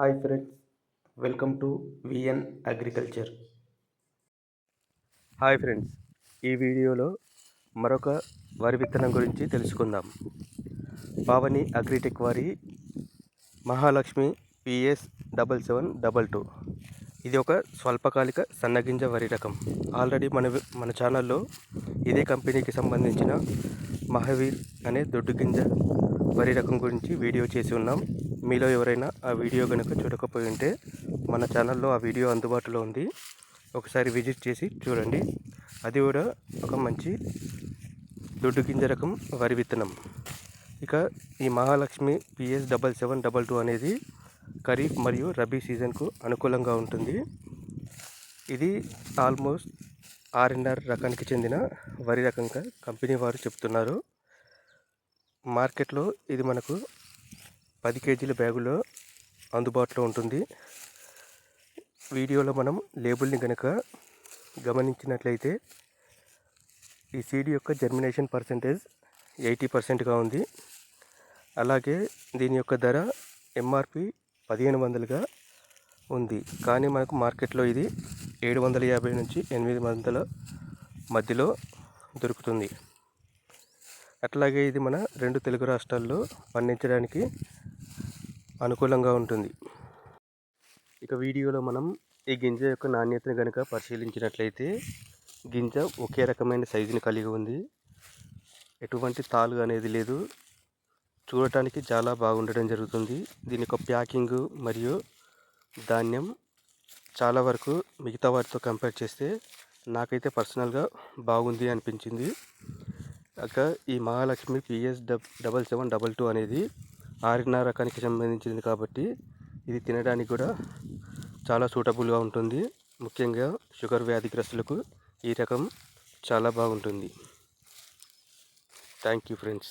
Hi friends welcome to VN agriculture. Hi friends ఈ వీడియోలో మరొక వరి విత్తనం గురించి తెలుసుకుందాం. పావని అగ్రిటెక్ వారి Mahalakshmi PS double seven double two. ఇది ఒక స్వల్పకాలిక సన్నగింజ వరి రకం. ఆల్రెడీ మన మన ఛానల్లో ఇదే కంపెనీకి సంబంధించిన మహావీర్ అనే దొడ్డు గింజ వరి రకం గురించి వీడియో చేసి ఉన్నాం. మీలో ఎవరైనా ఆ వీడియో కనుక చూడకపోయి ఉంటే మన ఛానల్లో ఆ వీడియో అందుబాటులో ఉంది. ఒకసారి విజిట్ చేసి చూడండి. అది కూడా ఒక మంచి దొడ్డు గింజ రకం వరి విత్తనం. ఇక ఈ Mahalakshmi PS double seven double two అనేది ఖరీఫ్ మరియు రబీ సీజన్కు అనుకూలంగా ఉంటుంది. ఇది ఆల్మోస్ట్ ఆర్ఎన్ఆర్ రకానికి చెందిన వరి రకంగా కంపెనీ వారు చెప్తున్నారు. మార్కెట్లో ఇది మనకు పది కేజీల బ్యాగులో అందుబాటులో ఉంటుంది. వీడియోలో మనం లేబుల్ని కనుక గమనించినట్లయితే ఈ సీడ్ యొక్క జర్మినేషన్ పర్సంటేజ్ ఎయిటీ పర్సెంట్గా ఉంది. అలాగే దీని యొక్క ధర ఎంఆర్పి పదిహేను వందలుగా ఉంది. కానీ మనకు మార్కెట్లో ఇది ఏడు వందల యాభై నుంచి ఎనిమిది వందల మధ్యలో దొరుకుతుంది. అట్లాగే ఇది మన రెండు తెలుగు రాష్ట్రాల్లో పండించడానికి అనుకూలంగా ఉంటుంది. ఇక వీడియోలో మనం ఈ గింజ యొక్క నాణ్యతను కనుక పరిశీలించినట్లయితే గింజ ఒకే రకమైన సైజుని కలిగి ఉంది. ఎటువంటి తాలు అనేది లేదు. చూడటానికి చాలా బాగుండడం జరుగుతుంది. దీని యొక్క ప్యాకింగ్ మరియు ధాన్యం చాలా వరకు మిగతా వాటితో కంపేర్ చేస్తే నాకైతే పర్సనల్గా బాగుంది అనిపించింది. ఇక ఈ Mahalakshmi PS dub double seven double two అనేది ఆరున్నర రకానికి సంబంధించింది కాబట్టి ఇది తినడానికి కూడా చాలా సూటబుల్గా ఉంటుంది. ముఖ్యంగా షుగర్ వ్యాధిగ్రస్తులకు ఈ రకం చాలా బాగుంటుంది. Thank you friends.